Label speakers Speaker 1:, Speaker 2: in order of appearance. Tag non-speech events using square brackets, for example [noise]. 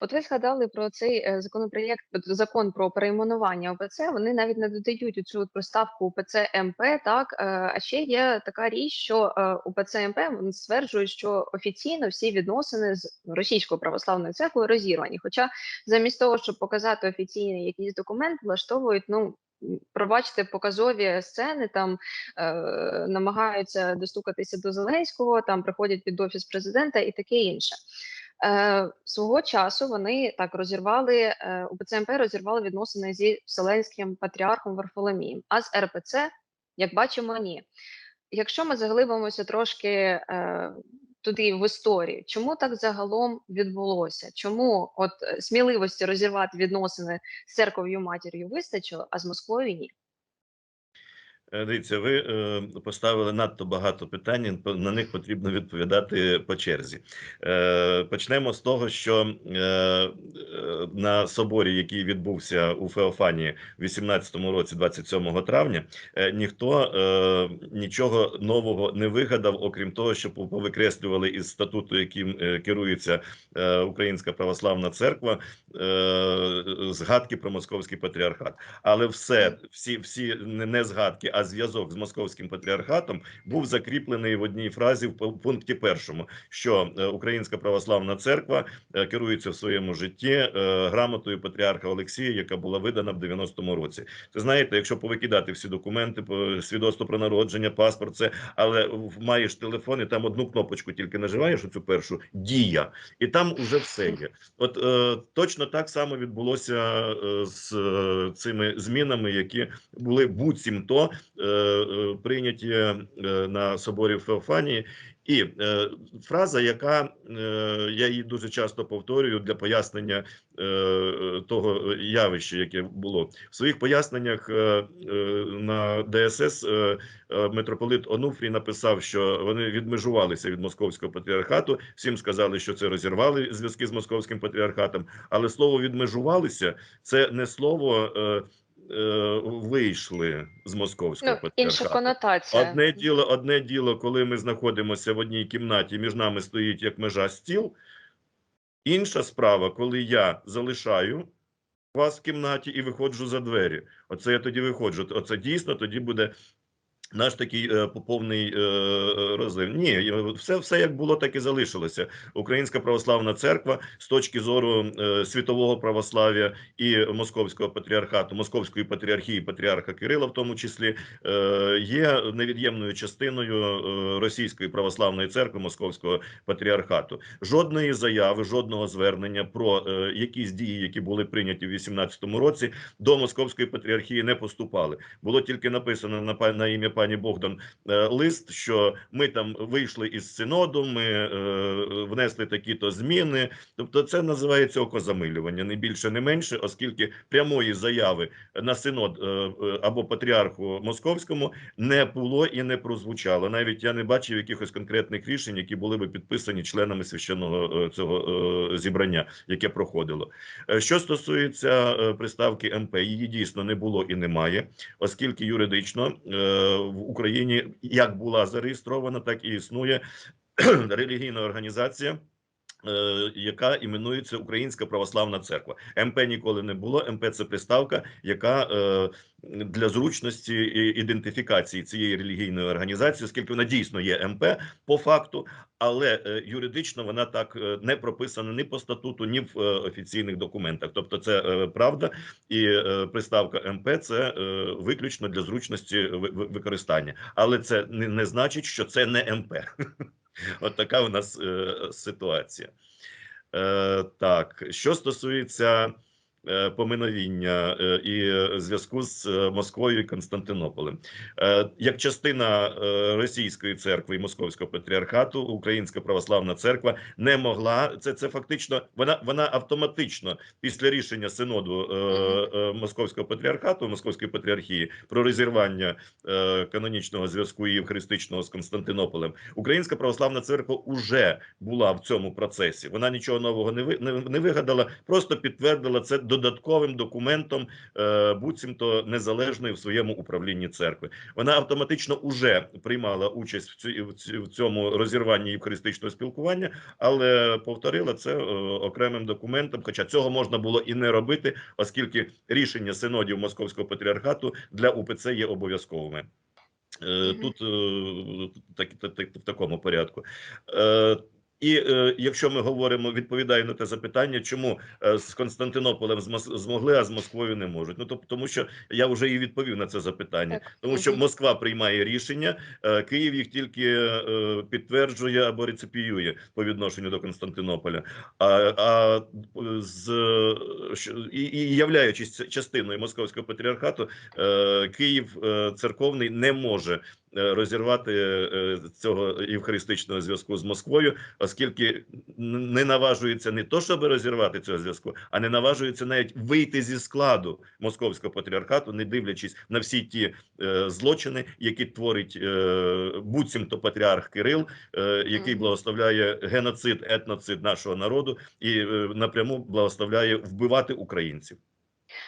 Speaker 1: От ви згадали про цей е, законопроєкт, закон про перейменування ОПЦ. Вони навіть не додають цю проставку УПЦ МП. Так е, а ще є така річ, що е, УПЦ МП вони стверджують, що офіційно всі відносини з російською православною церквою розірвані. Хоча замість того, щоб показати офіційний якийсь документ, влаштовують ну. Пробачте показові сцени, там е, намагаються достукатися до Зеленського, там приходять під офіс президента і таке інше. Е, свого часу вони так розірвали е, УПЦ МП розірвали відносини зі Вселенським патріархом Варфоломієм, а з РПЦ, як бачимо, ні. Якщо ми заглибимося трошки е, туди в історію, чому так загалом відбулося? Чому от е, сміливості розірвати відносини з церков'ю матір'ю вистачило, а з Москвою ні?
Speaker 2: Е, Дивіться, ви е, поставили надто багато питань. На них потрібно відповідати по черзі. Е, почнемо з того, що на соборі, який відбувся у Феофанії в 18-му році, 27 травня, ніхто нічого нового не вигадав, окрім того, що по- повикреслювали із статуту, яким керується Українська православна церква, згадки про московський патріархат. Але все, всі, всі не згадки, а зв'язок з московським патріархатом був закріплений в одній фразі в пункті першому, що е, Українська православна церква е, керується в своєму житті е, грамотою патріарха Олексія, яка була видана в 90-му році. Це знаєте, якщо повикидати всі документи, свідоцтво про народження, паспорт, це але маєш телефон, і там одну кнопочку тільки наживаєш оцю першу дія, і там уже все є. От е, точно так само відбулося з цими змінами, які були буцімто прийняті е, на соборі Феофанії. І е, фраза, яка я її дуже часто повторюю для пояснення е, того явища, яке було в своїх поясненнях е, е, на ДСС. Митрополит Онуфрій написав, що вони відмежувалися від московського патріархату. Всім сказали, що це розірвали зв'язки з московським патріархатом. Але слово відмежувалися це не слово. Вийшли з московського
Speaker 1: Ну, інша конотація.
Speaker 2: Одне діло, одне діло, коли ми знаходимося в одній кімнаті, між нами стоїть як межа стіл. Інша справа, коли я залишаю вас в кімнаті і виходжу за двері. Оце я тоді виходжу. Оце дійсно тоді буде. Наш такий е, повний е, розлив. Ні, е, все, все як було, так і залишилося. Українська православна церква з точки зору е, світового православ'я і московського патріархату, московської патріархії, патріарха Кирила, в тому числі, е, є невід'ємною частиною е, російської православної церкви московського патріархату. Жодної заяви, жодного звернення про е, якісь дії, які були прийняті в 18-му році, до московської патріархії не поступали. Було тільки написано на на ім'я пані Богдан е, лист, що ми там вийшли із синоду, ми е, внесли такі-то зміни. Тобто, це називається окозамилювання, не більше, не менше, оскільки прямої заяви на синод е, або патріарху московському не було і не прозвучало. Навіть я не бачив якихось конкретних рішень, які були би підписані членами священного цього зібрання, яке проходило. Що стосується приставки МП, її дійсно не було і немає, оскільки юридично в Україні як була зареєстрована, так і існує [clears throat] релігійна організація. Е, Яка іменується Українська православна церква. МП ніколи не було. МП це приставка, яка е, для зручності ідентифікації цієї релігійної організації, оскільки вона дійсно є МП по факту, але е, юридично вона так не прописана ні по статуту, ні в офіційних документах. Тобто, це правда, і приставка МП це виключно для зручності ви- ви- використання, але це не значить, що це не МП. [laughs] [laughs] От така у нас е, ситуація. Е, так, що стосується поминовіння е, і е, зв'язку з е, Москвою і Константинополем, Е, як частина е, російської церкви і московського патріархату, Українська православна церква не могла це. Це фактично вона вона автоматично після рішення синоду е, е, московського патріархату, московської патріархії про розірвання е, канонічного зв'язку і христичного з Константинополем. Українська православна церква уже була в цьому процесі. Вона нічого нового не ви не, не вигадала, просто підтвердила це до додатковим документом, е, буцімто незалежної в своєму управлінні церкви. Вона автоматично уже приймала участь в ці- в цьому розірванні євхаристичного спілкування, але повторила це е, окремим документом. Хоча цього можна було і не робити, оскільки рішення синодів Московського патріархату для УПЦ є обов'язковими. Е, Тут так, так, так, в такому порядку. І е, якщо ми говоримо, відповідаю на те запитання, чому е, з Константинополем змос- змогли, а з Москвою не можуть. Ну тобто, тому що я вже і відповів на це запитання,
Speaker 1: Так.
Speaker 2: тому що Москва приймає рішення, е, Київ їх тільки е, підтверджує або реципіює по відношенню до Константинополя. А, а з що- і, і являючись частиною московського патріархату, е, Київ е, церковний не може розірвати е, цього євхаристичного зв'язку з Москвою, оскільки не наважується не то, щоб розірвати цього зв'язку, а не наважується навіть вийти зі складу московського патріархату, не дивлячись на всі ті е, злочини, які творить е, буцімто патріарх Кирил, е, який благословляє геноцид, етноцид нашого народу і е, напряму благословляє вбивати українців.